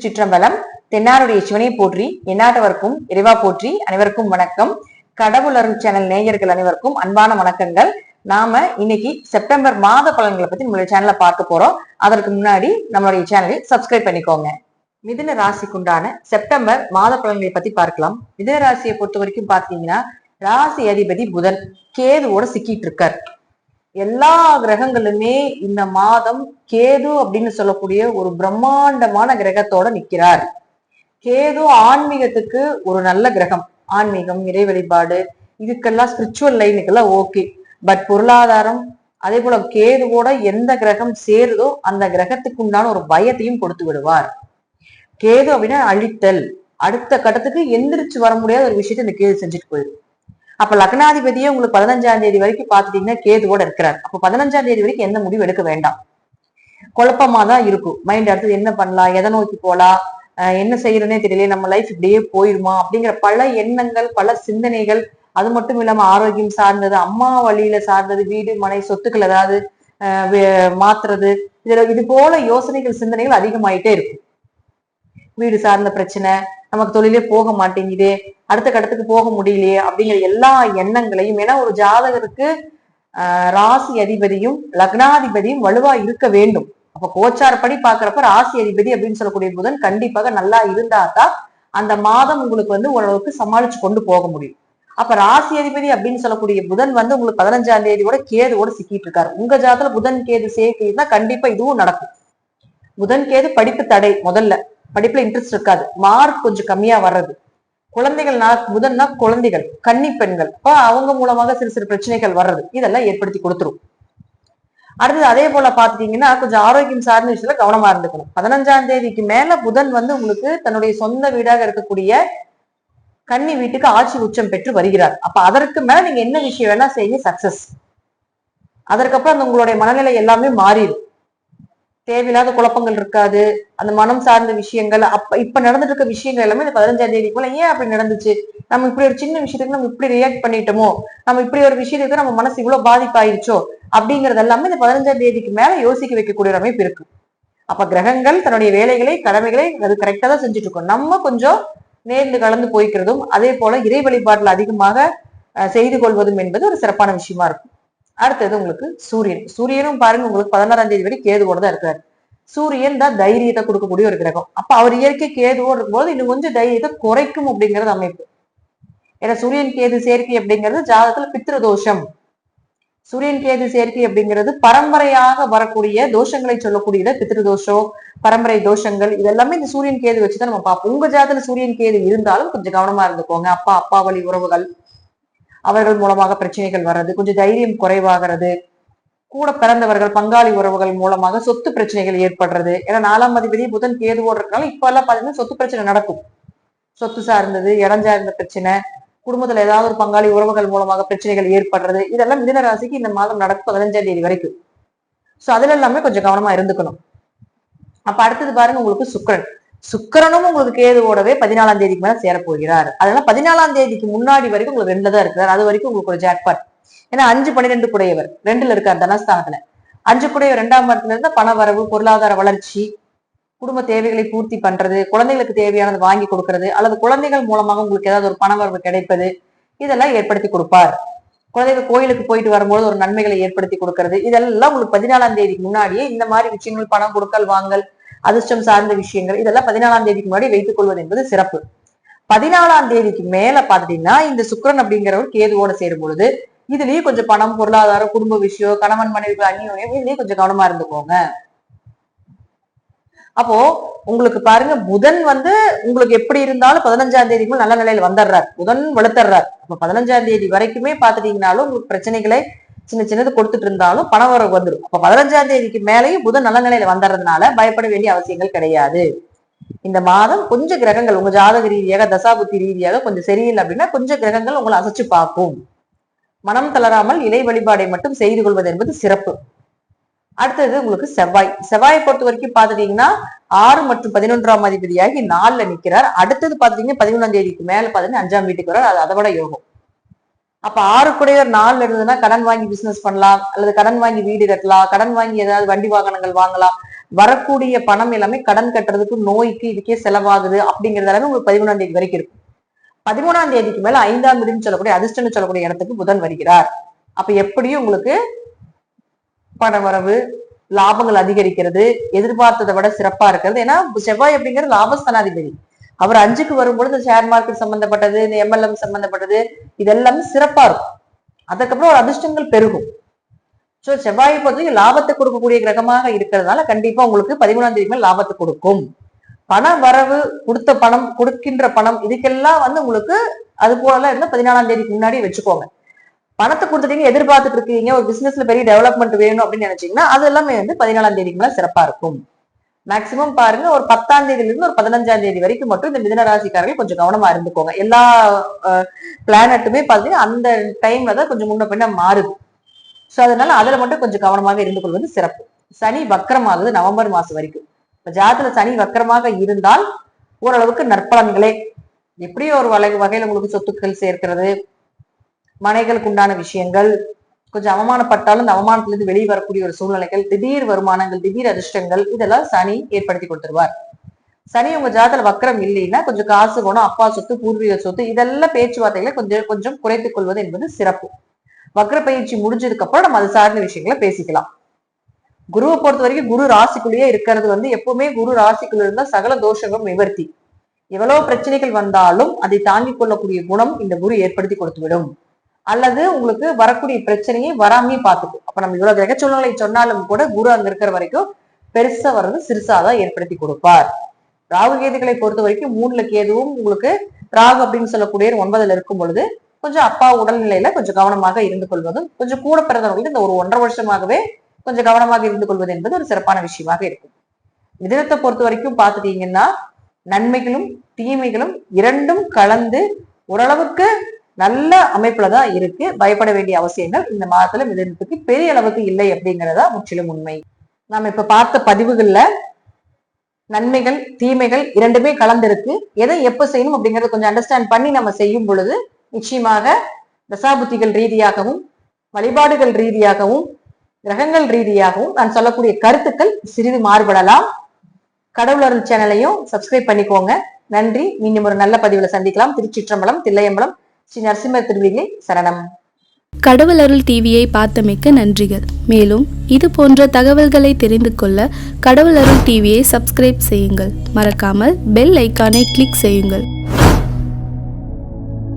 திருச்சிற்றம்பலம் தென்னாருடைய சிவனை போற்றி எந்நாட்டவர்க்கும் இறைவா போற்றி அனைவருக்கும் வணக்கம். கடவுள் அருள் சேனல் நேயர்கள் அனைவருக்கும் அன்பான வணக்கங்கள். நாம இன்னைக்கு செப்டம்பர் மாத பலன்களை பத்தி நம்மளுடைய சேனல்ல பார்க்க போறோம். அதற்கு முன்னாடி நம்மளுடைய சேனலை சப்ஸ்கிரைப் பண்ணிக்கோங்க. மிதுன ராசிக்குண்டான செப்டம்பர் மாத பலன்களை பத்தி பார்க்கலாம். மிதுன ராசியை பொறுத்த வரைக்கும் பாத்தீங்கன்னா ராசி அதிபதி புதன் கேதுவோட சிக்கிட்டு இருக்கார் எல்லா கிரகங்களுமே இந்த மாதம் கேது அப்படின்னு சொல்லக்கூடிய ஒரு பிரம்மாண்டமான கிரகத்தோட நிக்கிறார். கேது ஆன்மீகத்துக்கு ஒரு நல்ல கிரகம். ஆன்மீகம் இறை வழிபாடு இதுக்கெல்லாம் ஸ்பிரிச்சுவல் லைனுக்கெல்லாம் ஓகே பட் பொருளாதாரம் அதே போல கேதுவோட எந்த கிரகம் சேருதோ அந்த கிரகத்துக்கு உண்டான ஒரு பயத்தையும் கொடுத்து விடுவார். கேது அப்படின்னா அழித்தல். அடுத்த கட்டத்துக்கு எந்திரிச்சு வர முடியாத ஒரு விஷயத்த இந்த கேது செஞ்சுட்டு போயிடும் அப்ப லக்னாதிபதியே உங்களுக்கு பதினஞ்சாம் தேதி வரைக்கும் பாத்துட்டீங்கன்னா கேதுவோட இருக்கிறார். அப்ப பதினஞ்சாம் தேதி வரைக்கும் எந்த முடிவு எடுக்க வேண்டாம். குழப்பமா தான் இருக்கும் மைண்ட் அடுத்தது என்ன பண்ணலாம்? எதை நோக்கி போலாம்? என்ன செய்யறதுனே தெரியல நம்ம லைஃப் இப்படியே போயிருமா? அப்படிங்கிற பல எண்ணங்கள் பல சிந்தனைகள் அது மட்டும் இல்லாம ஆரோக்கியம் சார்ந்தது அம்மா வழியில சார்ந்தது வீடு மனை சொத்துக்கள் ஏதாவது மாத்துறது இதுல இது போல யோசனைகள் சிந்தனைகள் அதிகமாயிட்டே இருக்கும். வீடு சார்ந்த பிரச்சனை நமக்கு தொழிலே போக மாட்டேங்குது அடுத்த கட்டத்துக்கு போக முடியலையே அப்படிங்கிற எல்லா எண்ணங்களையும் ஏன்னா ஒரு ஜாதகருக்கு ஆஹ் ராசி அதிபதியும் லக்னாதிபதியும் வலுவா இருக்க வேண்டும். அப்ப கோச்சாரப்படி பாக்குறப்ப ராசி அதிபதி அப்படின்னு சொல்லக்கூடிய புதன் கண்டிப்பாக நல்லா இருந்தா தான் அந்த மாதம் உங்களுக்கு வந்து ஓரளவுக்கு சமாளிச்சு கொண்டு போக முடியும். அப்ப ராசி அதிபதி அப்படின்னு சொல்லக்கூடிய புதன் வந்து உங்களுக்கு பதினஞ்சாம் தேதியோட கேதுவோட சிக்கிட்டு இருக்காரு. உங்க ஜாதத்துல புதன் கேது சேர்க்கைன்னா கண்டிப்பா இதுவும் நடக்கும். புதன் கேது படிப்பு தடை முதல்ல. படிப்புல இன்ட்ரெஸ்ட் இருக்காது. மார்க் கொஞ்சம் கம்மியா வர்றது. குழந்தைகள் நான் புதன்னா குழந்தைகள் கன்னி பெண்கள். அப்ப அவங்க மூலமாக சிறு சிறு பிரச்சனைகள் வர்றது. இதெல்லாம் ஏற்படுத்தி கொடுத்துரும். அடுத்தது அதே போல பாத்துட்டீங்கன்னா கொஞ்சம் ஆரோக்கியம் சார்ந்த விஷயத்துல கவனமா இருந்துக்கணும். பதினஞ்சாம் தேதிக்கு மேல புதன் வந்து உங்களுக்கு தன்னுடைய சொந்த வீடாக இருக்கக்கூடிய கன்னி வீட்டுக்கு ஆட்சி உச்சம் பெற்று வருகிறார். அப்ப அதற்கு மேல நீங்க என்ன விஷயம் வேணா செய்யுங்க சக்சஸ் அதற்கப்புறம் அந்த உங்களுடைய மனநிலை எல்லாமே மாறிடும். தேவையில்லாத குழப்பங்கள் இருக்காது. அந்த மனம் சார்ந்த விஷயங்கள் அப்ப இப்ப நடந்துட்டு இருக்க விஷயங்கள் எல்லாமே இந்த பதினஞ்சாம் தேதி போல ஏன் அப்படி நடந்துச்சு? நம்ம இப்படி ஒரு சின்ன விஷயத்துக்கு நம்ம இப்படி ரியாக்ட் பண்ணிட்டோமோ? நம்ம இப்படி ஒரு விஷயத்துக்கு நம்ம மனசு இவ்வளவு பாதிப்பாயிருச்சோ? அப்படிங்கறது எல்லாமே இந்த பதினஞ்சாம் தேதிக்கு மேல யோசிக்க வைக்கக்கூடிய ஒரு அமைப்பு இருக்கு. அப்ப கிரகங்கள் தன்னுடைய வேலைகளை கடமைகளை அது கரெக்டா தான் செஞ்சுட்டு இருக்கோம். நம்ம கொஞ்சம் நேர்ந்து கலந்து போய்க்கிறதும் அதே போல இறை வழிபாட்டுல அதிகமாக செய்து கொள்வதும் என்பது ஒரு சிறப்பான விஷயமா இருக்கும். அடுத்தது உங்களுக்கு சூரியன். சூரியனும் பாருங்க உங்களுக்கு பதினாறாம் தேதி வரை கேதுவோட தான் இருக்காரு. சூரியன் தான் தைரியத்தை கொடுக்கக்கூடிய ஒரு கிரகம். அப்ப அவர் இயற்கை கேதுவோடு இருக்கும்போது இன்னும் கொஞ்சம் தைரியத்தை குறைக்கும் அப்படிங்கிறது அமைப்பு. ஏன்னா சூரியன் கேது சேர்க்கை அப்படிங்கிறது ஜாதகத்துல பித்திரு தோஷம். சூரியன் கேது சேர்க்கை அப்படிங்கிறது பரம்பரையாக வரக்கூடிய தோஷங்களை சொல்லக்கூடியது பித்திரு தோஷம் பரம்பரை தோஷங்கள். இதெல்லாமே இந்த சூரியன் கேது வச்சுதான் நம்ம பார்ப்போம். உங்க ஜாதத்துல சூரியன் கேது இருந்தாலும் கொஞ்சம் கவனமா இருந்துக்கோங்க. அப்பா அப்பா வழி உறவுகள் அவர்கள் மூலமாக பிரச்சனைகள் வர்றது கொஞ்சம் தைரியம் குறைவாகிறது. கூட பிறந்தவர்கள் பங்காளி உறவுகள் மூலமாக சொத்து பிரச்சனைகள் ஏற்படுறது. ஏன்னா நாலாம் அதிபதி புதன் கேதுவோடு இருக்கனால இப்ப எல்லாம் பாத்தீங்கன்னா சொத்து பிரச்சனை நடக்கும். சொத்து சார்ந்தது இடம் சார்ந்த பிரச்சனை குடும்பத்துல ஏதாவது ஒரு பங்காளி உறவுகள் மூலமாக பிரச்சனைகள் ஏற்படுறது. இதெல்லாம் மிதன ராசிக்கு இந்த மாதம் நடக்கும் பதினஞ்சாம் தேதி வரைக்கும். சோ அதுல எல்லாமே கொஞ்சம் கவனமா இருந்துக்கணும். அப்ப அடுத்தது பாருங்க உங்களுக்கு சுக்கரன். சுக்கிரனும் உங்களுக்கு கேதுவோடவே பதினாலாம் தேதிக்கு மேல சேரப்போகிறார். அதனால பதினாலாம் தேதிக்கு முன்னாடி வரைக்கும் உங்களுக்கு ரெண்டுல தான் இருக்கிறார் அது வரைக்கும் உங்களுக்கு ஒரு ஜாக்பாட் ஏன்னா அஞ்சு பன்னிரெண்டு குடையவர். ரெண்டுல இருக்கார் தனஸ்தானத்துல. அஞ்சு குடையவர் ரெண்டாம் இடத்துல இருந்தா பண வரவு பொருளாதார வளர்ச்சி குடும்ப தேவைகளை பூர்த்தி பண்றது குழந்தைகளுக்கு தேவையானது வாங்கி கொடுக்கறது அல்லது குழந்தைகள் மூலமாக உங்களுக்கு ஏதாவது ஒரு பண வரவு கிடைப்பது இதெல்லாம் ஏற்படுத்தி கொடுப்பார். குழந்தைகள் கோயிலுக்கு போயிட்டு வரும்போது ஒரு நன்மைகளை ஏற்படுத்தி கொடுக்கறது இதெல்லாம் உங்களுக்கு பதினாலாம் தேதிக்கு முன்னாடியே இந்த மாதிரி விஷயங்கள் பணம் கொடுக்கல் வாங்கல் அதிர்ஷ்டம் சார்ந்த விஷயங்கள் இதெல்லாம் பதினாலாம் தேதிக்கு முன்னாடி வைத்துக் கொள்வது என்பது சிறப்பு. பதினாலாம் தேதிக்கு மேல பாத்தீங்கன்னா இந்த சுக்கிரன் அப்படிங்கிறவர் கேதுவோட சேரும் பொழுது இதுலயும் கொஞ்சம் பணம் பொருளாதாரம் குடும்ப விஷயம் கணவன் மனைவி அந்நியோயம் இதுலயும் கொஞ்சம் கவனமா இருந்துக்கோங்க. அப்போ உங்களுக்கு பாருங்க புதன் வந்து உங்களுக்கு எப்படி இருந்தாலும் பதினஞ்சாம் தேதிக்குள்ள நல்ல நிலையில வந்துடுறார். புதன் வெளுத்துறார் அப்ப பதினஞ்சாம் தேதி வரைக்குமே பாத்துட்டீங்கன்னாலும் உங்களுக்கு பிரச்சனைகளை சின்ன சின்னது கொடுத்துட்டு இருந்தாலும் பணம் வரவு வந்துடும் அப்ப பதினஞ்சாம் தேதிக்கு மேலேயும் புதன் நல்ல நிலையில வந்துடுறதுனால பயப்பட வேண்டிய அவசியங்கள் கிடையாது. இந்த மாதம் கொஞ்சம் கிரகங்கள் உங்க ஜாதக ரீதியாக தசாபுத்தி ரீதியாக கொஞ்சம் சரியில்லை அப்படின்னா கொஞ்சம் கிரகங்கள் உங்களை அசைச்சு பார்க்கும். மனம் தளராமல் இலை வழிபாடை மட்டும் செய்து கொள்வது என்பது சிறப்பு. அடுத்தது உங்களுக்கு செவ்வாய். செவ்வாயை பொறுத்த வரைக்கும் பாத்துட்டீங்கன்னா ஆறு மற்றும் பதினொன்றாம் அதிபதியாகி நாலுல நிக்கிறார். அடுத்தது பாத்தீங்கன்னா பதினொன்றாம் தேதிக்கு மேல பாத்தீங்கன்னா அஞ்சாம் வீட்டுக்கு வரார் அது அதை விட யோகம். அப்ப ஆறு குடையவர் நாலுல இருந்ததுன்னா கடன் வாங்கி பிசினஸ் பண்ணலாம் அல்லது கடன் வாங்கி வீடு கட்டலாம் கடன் வாங்கி ஏதாவது வண்டி வாகனங்கள் வாங்கலாம். வரக்கூடிய பணம் எல்லாமே கடன் கட்டுறதுக்கு நோய்க்கு இதுக்கே செலவாகுது அப்படிங்கிறது எல்லாமே உங்களுக்கு பதிமூணாம் தேதி வரைக்கும் இருக்கும். பதிமூணாம் தேதிக்கு மேல ஐந்தாம் வீடுன்னு சொல்லக்கூடிய அதிர்ஷ்டன்னு சொல்லக்கூடிய இடத்துக்கு புதன் வருகிறார். அப்ப எப்படியும் உங்களுக்கு பண வரவு லாபங்கள் அதிகரிக்கிறது எதிர்பார்த்ததை விட சிறப்பா இருக்கிறது. ஏன்னா செவ்வாய் அப்படிங்கிறது லாபஸ்தானாதிபதி. அவர் அஞ்சுக்கு வரும்பொழுது ஷேர் மார்க்கெட் சம்பந்தப்பட்டது இந்த எம்எல்எம் சம்பந்தப்பட்டது இதெல்லாமே சிறப்பா இருக்கும். அதுக்கப்புறம் ஒரு அதிர்ஷ்டங்கள் பெருகும். சோ செவ்வாய் பொறுத்தவரைக்கும் லாபத்தை கொடுக்கக்கூடிய கிரகமாக இருக்கிறதுனால கண்டிப்பா உங்களுக்கு பதிமூணாம் தேதி மேல் லாபத்தை கொடுக்கும். பண வரவு கொடுத்த பணம் கொடுக்கின்ற பணம் இதுக்கெல்லாம் வந்து உங்களுக்கு அது போலலாம் இருந்தால் பதினாலாம் தேதிக்கு முன்னாடி வச்சுக்கோங்க. பணத்தை கொடுத்துட்டீங்க எதிர்பார்த்துட்டு இருக்கீங்க ஒரு பிசினஸ்ல பெரிய டெவலப்மெண்ட் வேணும் அப்படின்னு நினைச்சீங்கன்னா அது எல்லாமே வந்து பதினாலாம் தேதிக்கு மேல சிறப்பா இருக்கும். மேக்சிமம் பாருங்க ஒரு பத்தாம் தேதியில இருந்து ஒரு பதினஞ்சாம் தேதி வரைக்கும் மட்டும் இந்த மிதனராசிக்காரர்கள் கொஞ்சம் கவனமா இருந்துக்கோங்க. எல்லா பிளானட்டுமே பாத்தீங்கன்னா அந்த டைம்ல தான் கொஞ்சம் முன்ன பின்ன மாறுது. சோ அதனால அதுல மட்டும் கொஞ்சம் கவனமாக இருந்து கொள்வது சிறப்பு. சனி வக்கரமாகுது நவம்பர் மாசம் வரைக்கும். இப்ப ஜாதத்துல சனி வக்கரமாக இருந்தால் ஓரளவுக்கு நற்பலன்களே எப்படியோ ஒரு வகை வகையில உங்களுக்கு சொத்துக்கள் சேர்க்கிறது மனைகளுக்கு உண்டான விஷயங்கள் கொஞ்சம் அவமானப்பட்டாலும் இந்த அவமானத்துல இருந்து வெளியே வரக்கூடிய ஒரு சூழ்நிலைகள் திடீர் வருமானங்கள் திடீர் அதிர்ஷ்டங்கள் இதெல்லாம் சனி ஏற்படுத்தி கொடுத்துருவார். சனி உங்க ஜாதல வக்கரம் இல்லைன்னா கொஞ்சம் காசு குணம் அப்பா சொத்து பூர்வீக சொத்து இதெல்லாம் பேச்சுவார்த்தைகளை கொஞ்சம் கொஞ்சம் குறைத்துக் கொள்வது என்பது சிறப்பு. வக்கர பயிற்சி முடிஞ்சதுக்கு அப்புறம் நம்ம அது சார்ந்த விஷயங்களை பேசிக்கலாம். குருவை பொறுத்த வரைக்கும் குரு ராசிக்குள்ளேயே இருக்கிறது வந்து எப்பவுமே குரு ராசிக்குள்ள இருந்தா சகல தோஷங்களும் நிவர்த்தி. எவ்வளவு பிரச்சனைகள் வந்தாலும் அதை தாங்கிக் கொள்ளக்கூடிய குணம் இந்த குரு ஏற்படுத்தி கொடுத்துவிடும். அல்லது உங்களுக்கு வரக்கூடிய பிரச்சனையை வராமே பார்த்துக்கும் அப்ப நம்ம இவ்வளவு கிரக சூழ்நிலை சொன்னாலும் கூட குரு அங்க இருக்கிற வரைக்கும் பெருசா வர்றது சிறுசாதான் ஏற்படுத்தி கொடுப்பார். ராகு கேதுகளை பொறுத்த வரைக்கும் மூணுல கேதுவும் உங்களுக்கு ராகு அப்படின்னு சொல்லக்கூடிய ஒன்பதுல இருக்கும் பொழுது கொஞ்சம் அப்பா உடல்நிலையில கொஞ்சம் கவனமாக இருந்து கொள்வதும் கொஞ்சம் கூட பிறந்தவங்களுக்கு இந்த ஒரு ஒன்றரை வருஷமாகவே கொஞ்சம் கவனமாக இருந்து கொள்வது என்பது ஒரு சிறப்பான விஷயமாக இருக்கும். மிதனத்தை பொறுத்த வரைக்கும் பார்த்துட்டீங்கன்னா நன்மைகளும் தீமைகளும் இரண்டும் கலந்து ஓரளவுக்கு நல்ல அமைப்புல தான் இருக்கு. பயப்பட வேண்டிய அவசியங்கள் இந்த மாதத்துல மிதனத்துக்கு பெரிய அளவுக்கு இல்லை அப்படிங்கறதா முற்றிலும் உண்மை. நாம இப்ப பார்த்த பதிவுகள்ல நன்மைகள் தீமைகள் இரண்டுமே கலந்திருக்கு. எதை எப்ப செய்யணும் அப்படிங்கறத கொஞ்சம் அண்டர்ஸ்டாண்ட் பண்ணி நம்ம செய்யும் பொழுது நிச்சயமாக தசாபுத்திகள் ரீதியாகவும் வழிபாடுகள் ரீதியாகவும் கிரகங்கள் ரீதியாகவும் நான் சொல்லக்கூடிய கருத்துக்கள் சிறிது மாறுபடலாம். கடவுளர்கள் சேனலையும் சப்ஸ்கிரைப் பண்ணிக்கோங்க. நன்றி. மீண்டும் ஒரு நல்ல பதிவுல சந்திக்கலாம். திருச்சிற்றம்பலம் தில்லையம்பலம். ஸ்ரீ நரசிம்மர் திருவிழி சரணம். கடவுள் அருள் டிவியை பார்த்தமைக்க நன்றிகள். மேலும் இது போன்ற தகவல்களை தெரிந்து கொள்ள கடவுள் அருள் டிவியை சப்ஸ்கிரைப் செய்யுங்கள். மறக்காமல் பெல் ஐக்கானை கிளிக் செய்யுங்கள்.